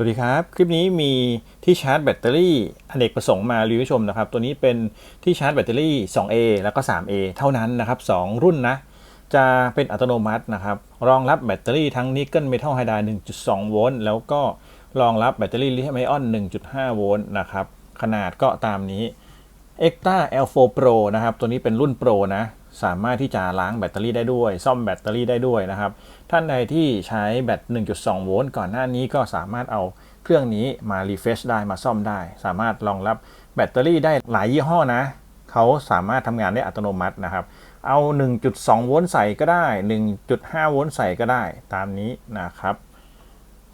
สวัสดีครับ คลิปนี้มีที่ชาร์จแบตเตอรี่อเนกประสงค์มารีวิวชมนะครับ ตัวนี้เป็นที่ชาร์จแบตเตอรี่ 2A แล้วก็ 3A เท่านั้นนะครับ 2 รุ่นนะ จะเป็นอัตโนมัตินะครับ รองรับแบตเตอรี่ทั้งนิกเกิลเมทัลไฮไดร์1.2 โวลต์แล้วก็รองรับแบตเตอรี่ลิเธียมไอออน 1.5 โวลต์นะครับ ขนาดก็ตามนี้ e c t a L4 Pro นะครับ ตัวนี้เป็นรุ่น Pro นะ สามารถที่จะล้างแบตเตอรี่ได้ด้วย ซ่อมแบตเตอรี่ได้ด้วยนะครับ ท่านใดที่ใช้แบต 1.2 โวลต์ก่อนหน้านี้ก็สามารถเอาเครื่องนี้มารีเฟชได้มาซ่อมได้ สามารถรองรับแบตเตอรี่ได้หลายยี่ห้อนะ เขาสามารถทำงานได้อัตโนมัตินะครับ เอา 1.2 โวลต์ใส่ก็ได้ 1.5 โวลต์ใส่ก็ได้ตามนี้นะครับ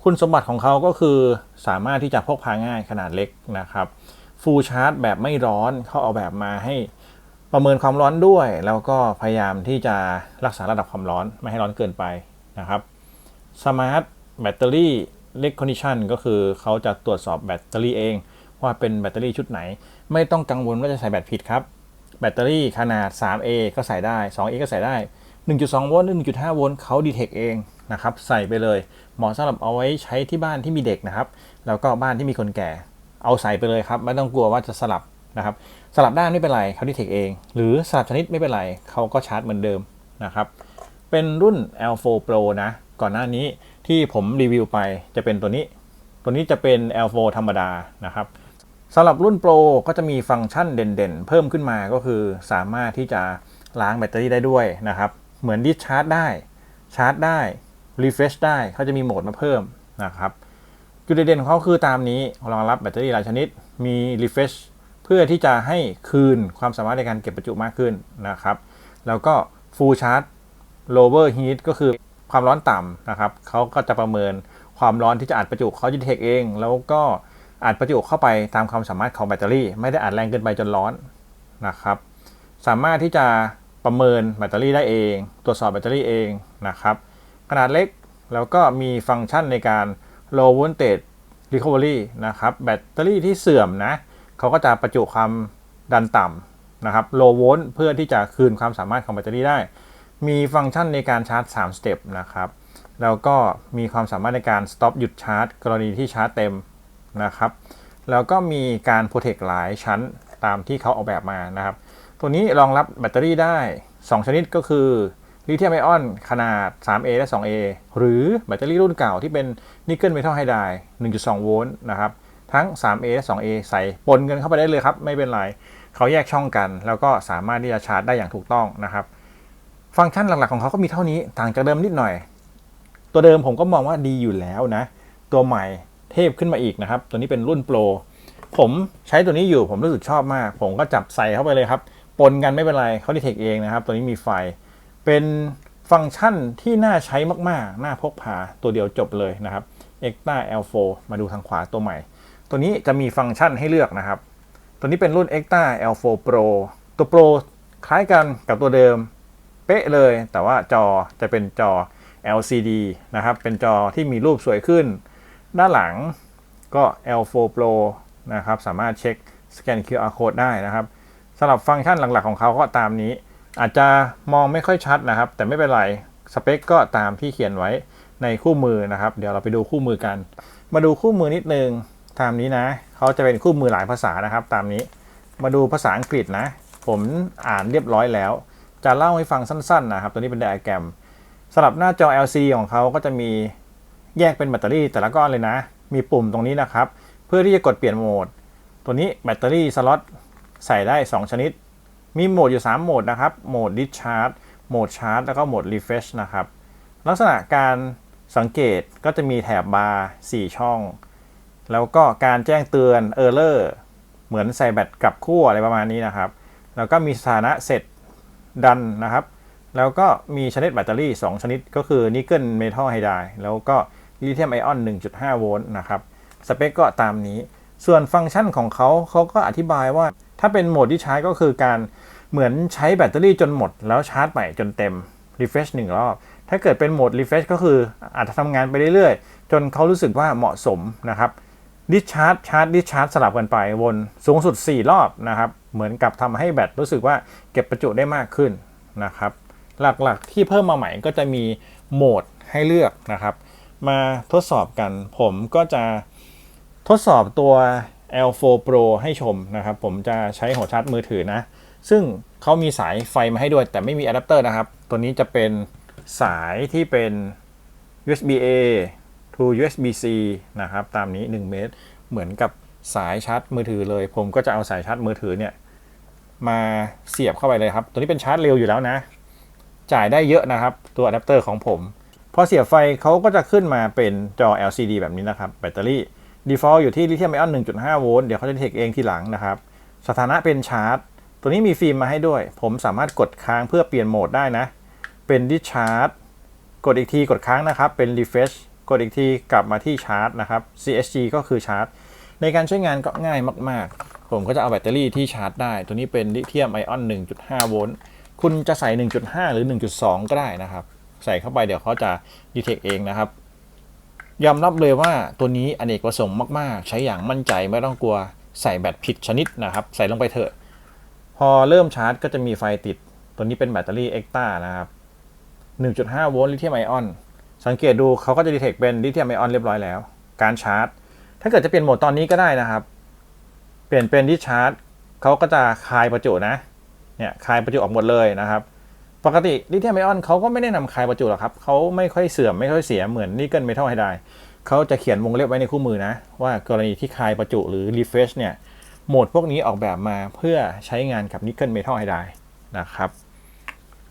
คุณสมบัติของเขาก็คือสามารถที่จะพกพาง่ายขนาดเล็กนะครับฟูลชาร์จแบบไม่ร้อนเขาเอาแบบมาให้ ประเมินความร้อนด้วย แล้วก็พยายามที่จะรักษาระดับความร้อนไม่ให้ร้อนเกินไปนะครับสมาร์ทแบตเตอรี่เล็กคอนดิชันก็คือเขาจะตรวจสอบแบตเตอรี่เอง ว่าเป็นแบตเตอรี่ชุดไหน ไม่ต้องกังวลว่าจะใส่แบตผิดครับ แบตเตอรี่ขนาด 3A ก็ใส่ได้ 2A ก็ใส่ได้ 1.2 โวลต์หรือ 1.5 โวลต์เขาดีเทคเองนะครับใส่ไปเลยเหมาะสำหรับเอาไว้ใช้ที่บ้านที่มีเด็กนะครับ แล้วก็บ้านที่มีคนแก่ เอาใส่ไปเลยครับ ไม่ต้องกลัวว่าจะสลับ นะครับสลับด้านไม่เป็นไรเขาดีเทคเอง หรือสลับชนิดไม่เป็นไรเขาก็ชาร์จเหมือนเดิมนะครับเป็นรุ่น L4 Pro นะ ก่อนหน้านี้ที่ผมรีวิวไปจะเป็นตัวนี้ ตัวนี้จะเป็น L4 ธรรมดานะครับสำหรับรุ่น Pro ก็จะมีฟังก์ชันเด่นๆ เพิ่มขึ้นมาก็คือสามารถที่จะล้างแบตเตอรี่ได้ด้วยนะครับ เหมือนดิชาร์จได้ ชาร์จได้ รีเฟรชได้เขาจะมีโหมดมาเพิ่มนะครับ จุดเด่นของเขาคือตามนี้รองรับแบตเตอรี่หลายชนิด มีรีเฟรช เพื่อที่จะให้คืนความสามารถในการเก็บประจุมากขึ้นนะครับ แล้วก็ full charge lower heat ก็คือความร้อนต่ำนะครับเขาก็จะประเมินความร้อนที่จะอัดประจุเขาจะเทคเอง แล้วก็อัดประจุเข้าไปตามความสามารถของแบตเตอรี่ ไม่ได้อัดแรงเกินไปจนร้อนนะครับ สามารถที่จะประเมินแบตเตอรี่ได้เอง ตรวจสอบแบตเตอรี่เองนะครับ ขนาดเล็กแล้วก็มีฟังก์ชันในการ low voltage recovery นะครับ แบตเตอรี่ที่เสื่อมนะ เขาก็จะประจุความดันต่ำนะครับ low volt เพื่อที่จะคืนความสามารถของแบตเตอรี่ได้ มีฟังก์ชันในการชาร์จ 3 สเต็ปนะครับแล้วก็มีความสามารถในการ stop หยุดชาร์จ กรณีที่ชาร์จเต็มนะครับ แล้วก็มีการ protect หลายชั้นตามที่เขาออกแบบมานะครับ ตัวนี้รองรับแบตเตอรี่ได้ 2 ชนิดก็คือลิเธียมไอออนขนาด 3A และ 2A หรือแบตเตอรี่รุ่นเก่าที่เป็นนิกเกิลเมทัลไฮไดร์1.2 โวลต์นะครับ ทั้ง 3A และ 2A ใส่ปนกันเข้าไปได้เลยครับ ไม่เป็นไรเขาแยกช่องกัน แล้วก็สามารถที่จะชาร์จได้อย่างถูกต้องนะครับ ฟังก์ชันหลักๆของเขาก็มีเท่านี้ต่างจากเดิมนิดหน่อย ตัวเดิมผมก็มองว่าดีอยู่แล้วนะ ตัวใหม่เทพขึ้นมาอีกนะครับ ตัวนี้เป็นรุ่นโปรผมใช้ตัวนี้อยู่ผมรู้สึกชอบมาก ผมก็จับใส่เข้าไปเลยครับ ปนกันไม่เป็นไรเขาดีเทคเองนะครับ ตัวนี้มีไฟ เป็นฟังก์ชันที่น่าใช้มากๆ น่าพกพาตัวเดียวจบเลยนะครับ e c t a L4 มาดูทางขวาตัวใหม่ ตัวนี้จะมีฟังก์ชันให้เลือกนะครับ ตัวนี้เป็นรุ่น e c t a L4 Pro ตัว Pro คล้ายกันกับตัวเดิม เป๊ะเลย แต่ว่าจอจะเป็นจอ LCD นะครับ เป็นจอที่มีรูปสวยขึ้น ด้านหลังก็ L4 Pro นะครับ สามารถเช็คสแกน QR code ได้นะครับสำหรับฟังก์ชันหลักๆของเขาก็ตามนี้ อาจจะมองไม่ค่อยชัดนะครับ แต่ไม่เป็นไร สเปคก็ตามที่เขียนไว้ในคู่มือนะครับ เดี๋ยวเราไปดูคู่มือกัน มาดูคู่มือนิดนึง ตามนี้นะเขาจะเป็นคู่มือหลายภาษานะครับ ตามนี้มาดูภาษาอังกฤษนะ ผมอ่านเรียบร้อยแล้ว จะเล่าให้ฟังสั้นๆนะครับ ตัวนี้เป็นไดอะแกรมสำหรับหน้าจอ LC ของเขาก็จะมีแยกเป็นแบตเตอรี่แต่ละก้อนเลยนะ มีปุ่มตรงนี้นะครับ เพื่อที่จะกดเปลี่ยนโหมด ตัวนี้แบตเตอรี่สล็อตใส่ได้ 2 ชนิด มีโหมดอยู่ 3 โหมดนะครับ โหมด discharge โหมดชาร์จ แล้วก็โหมด refresh นะครับ ลักษณะการสังเกตก็จะมีแถบบาร์ 4 ช่อง แล้วก็การแจ้งเตือน error เหมือนใส่แบตกลับคู่อะไรประมาณนี้นะครับ แล้วก็มีสถานะเสร็จดันนะครับ แล้วก็มีชนิดแบตเตอรี่ 2 ชนิดก็คือนิกเกิลเมทัลไฮไดร์แล้วก็ลิเธียมไอออน 1.5 โวลต์นะครับ สเปคก็ตามนี้ ส่วนฟังก์ชันของเขาเขาก็อธิบายว่า ถ้าเป็นโหมดที่ใช้ก็คือการเหมือนใช้แบตเตอรี่จนหมด แล้วชาร์จใหม่จนเต็ม refresh หนึ่งรอบ ถ้าเกิดเป็นโหมด refresh ก็คืออาจจะทำงานไปเรื่อยๆ จนเขารู้สึกว่าเหมาะสมนะครับ discharge ชาร์จ discharge สลับกันไปวนสูงสุด 4 รอบนะครับ เหมือนกับทำให้แบตรู้สึกว่าเก็บประจุได้มากขึ้นนะครับ หลักๆที่เพิ่มมาใหม่ก็จะมีโหมดให้เลือกนะครับ มาทดสอบกัน ผมก็จะทดสอบตัว L4 Pro ให้ชมนะครับ ผมจะใช้หัวชาร์จมือถือนะ ซึ่งเขามีสายไฟมาให้ด้วย แต่ไม่มีอะแดปเตอร์นะครับ ตัวนี้จะเป็นสายที่เป็น USB A to USB C นะครับ ตามนี้ 1 เมตร เหมือนกับสายชาร์จมือถือเลย ผมก็จะเอาสายชาร์จมือถือเนี่ย มาเสียบเข้าไปเลยครับ ตัวนี้เป็นชาร์จเร็วอยู่แล้วนะ จ่ายได้เยอะนะครับ ตัวอะแดปเตอร์ของผม พอเสียบไฟเขาก็จะขึ้นมาเป็นจอ LCD แบบนี้นะครับ แบตเตอรี่ default อยู่ที่ลิเธียมไอออน 1.5 โวลต์ เดี๋ยวเขาจะเทคเองทีหลังนะครับ สถานะเป็นชาร์จ ตัวนี้มีฟิล์มมาให้ด้วย ผมสามารถกดค้างเพื่อเปลี่ยนโหมดได้นะ เป็นดิชาร์จ กดอีกทีกดค้างนะครับ เป็น refresh กดอีกทีกลับมาที่ชาร์จนะครับ CSG ก็คือชาร์จ ในการใช้งานก็ง่ายมาก ๆ ผมก็จะเอาแบตเตอรี่ที่ชาร์จได้ ตัวนี้เป็นลิเธียมไอออน 1.5 โวลต์ คุณจะใส่ 1.5 หรือ 1.2 ก็ได้นะครับ ใส่เข้าไปเดี๋ยวเขาจะดีเทคเองนะครับ ยอมรับเลยว่าตัวนี้อเนกประสงค์มาก ๆ ใช้อย่างมั่นใจไม่ต้องกลัวใส่แบตผิดชนิดนะครับ ใส่ลงไปเถอะ พอเริ่มชาร์จก็จะมีไฟติด ตัวนี้เป็นแบตเตอรี่เอ็กตานะครับ 1.5 โวลต์ลิเธียมไอออน สังเกตดูเขาก็จะดีเทคเป็นลิเธียมไอออนเรียบร้อยแล้ว การชาร์จ ถ้าเกิดจะเปลี่ยนโหมดตอนนี้ก็ได้นะครับ เปลี่ยนเป็นที่ชาร์จเขาก็จะคายประจุนะเนี่ยคายประจุออกหมดเลยนะครับ ปกติลิเธียมไอออนเขาก็ไม่ได้นำคายประจุหรอกครับเขาไม่ค่อยเสื่อมไม่ค่อยเสียเหมือนนิกเกิลเมทัลไฮไดร์เขาจะเขียนวงเล็บไว้ในคู่มือนะ ว่ากรณีที่คายประจุหรือรีเฟชเนี่ยโหมดพวกนี้ออกแบบมาเพื่อใช้งานกับนิกเกิลเมทัลไฮไดร์นะครับ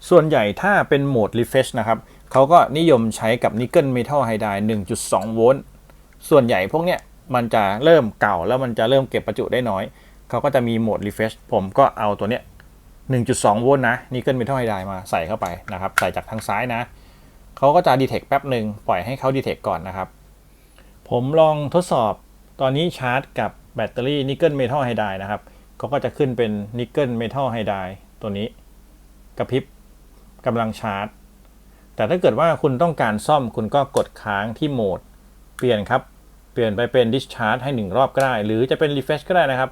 ส่วนใหญ่ถ้าเป็นโหมด refresh นะครับ เขาก็นิยมใช้กับนิกเกิลเมทัลไฮไดร์1.2 โวลต์ ส่วนใหญ่พวกเนี้ยมันจะเริ่มเก่าแล้วมันจะเริ่มเก็บประจุได้น้อย เขาก็จะมีโหมด refresh ผมก็เอาตัวเนี้ย 1.2 โวลต์นะนิกเกิลเมทัลไฮไดร์มาใส่เข้าไปนะครับ ใส่จากทางซ้ายนะ เขาก็จะดีเทคแป๊บหนึ่งปล่อยให้เขาดีเทคก่อนนะครับ ผมลองทดสอบตอนนี้ชาร์จกับแบตเตอรี่นิกเกิลเมทัลไฮไดร์นะครับเขาก็จะขึ้นเป็นนิกเกิลเมทัลไฮไดร์ตัวนี้กระพริบกำลังชาร์จ แต่ถ้าเกิดว่าคุณต้องการซ่อมคุณก็กดค้างที่โหมด เปลี่ยนครับ เปลี่ยนไปเป็น discharge ให้ 1 รอบก็ได้ หรือจะเป็น refresh ก็ได้นะครับ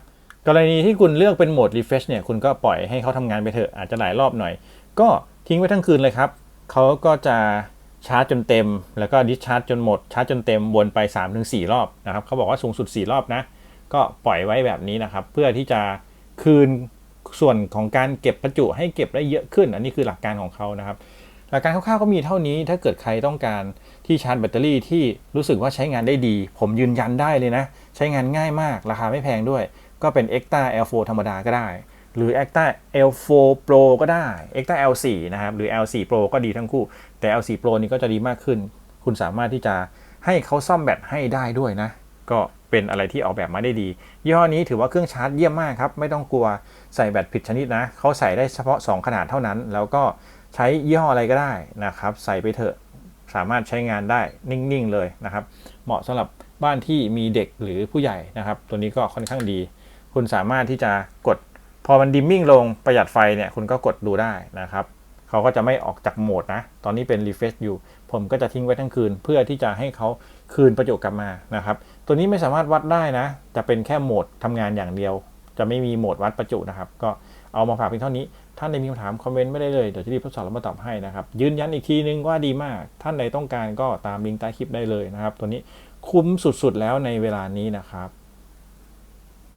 กรณีที่คุณเลือกเป็นโหมด refresh เนี่ย คุณก็ปล่อยให้เขาทำงานไปเถอะ อาจจะหลายรอบหน่อย ก็ทิ้งไว้ทั้งคืนเลยครับ เขาก็จะชาร์จจนเต็ม แล้วก็ discharge จนหมด ชาร์จจนเต็ม วนไป 3-4 รอบนะครับ เขาบอกว่าสูงสุด 4 รอบนะ ก็ปล่อยไว้แบบนี้นะครับ เพื่อที่จะคืนส่วนของการเก็บประจุให้เก็บได้เยอะขึ้น อันนี้คือหลักการของเขานะครับ หลักการคร่าวๆก็มีเท่านี้ ถ้าเกิดใครต้องการที่ชาร์จแบตเตอรี่ที่รู้สึกว่าใช้งานได้ดี ผมยืนยันได้เลยนะ ใช้งานง่ายมาก ราคาไม่แพงด้วย ก็เป็น e x t a L4 ธรรมดาก็ได้ หรือ e x t a L4 Pro ก็ได้ e x t a L4 นะครับ หรือ L4 Pro ก็ดีทั้งคู่ แต่ L4 Pro นี่ก็จะดีมากขึ้น คุณสามารถที่จะให้เขาซ่อมแบตให้ได้ด้วยนะ ก็เป็นอะไรที่ออกแบบมาได้ดี ยี่ห้อนี้ถือว่าเครื่องชาร์จเยี่ยมมากครับ ไม่ต้องกลัวใส่แบตผิดชนิดนะ เขาใส่ได้เฉพาะ 2 ขนาดเท่านั้น แล้วก็ ใช้ยี่ห้ออะไรก็ได้นะครับ ใส่ไปเถอะสามารถใช้งานได้นิ่งๆเลยนะครับ เหมาะสำหรับบ้านที่มีเด็กหรือผู้ใหญ่นะครับ ตัวนี้ก็ค่อนข้างดี คุณสามารถที่จะกด พอมันดิมมิ่งลงประหยัดไฟเนี่ยคุณก็กดดูได้นะครับเขาก็จะไม่ออกจากโหมดนะ ตอนนี้เป็น refresh อยู่ ผมก็จะทิ้งไว้ทั้งคืน เพื่อที่จะให้เขาคืนประจุกลับมานะครับ ตัวนี้ไม่สามารถวัดได้นะ จะเป็นแค่โหมดทำงานอย่างเดียว จะไม่มีโหมดวัดประจุนะครับ ก็เอามาฝากเพียงเท่านี้ ท่านใดมีคำถามคอมเมนต์ไม่ได้เลย เดี๋ยวจะรีบทดสอบแล้วมาตอบให้นะครับ ยืนยันอีกทีนึงว่าดีมาก ท่านใดต้องการก็ตามลิงก์ใต้คลิปได้เลยนะครับ ตัวนี้คุ้มสุดๆแล้วในเวลานี้นะครับ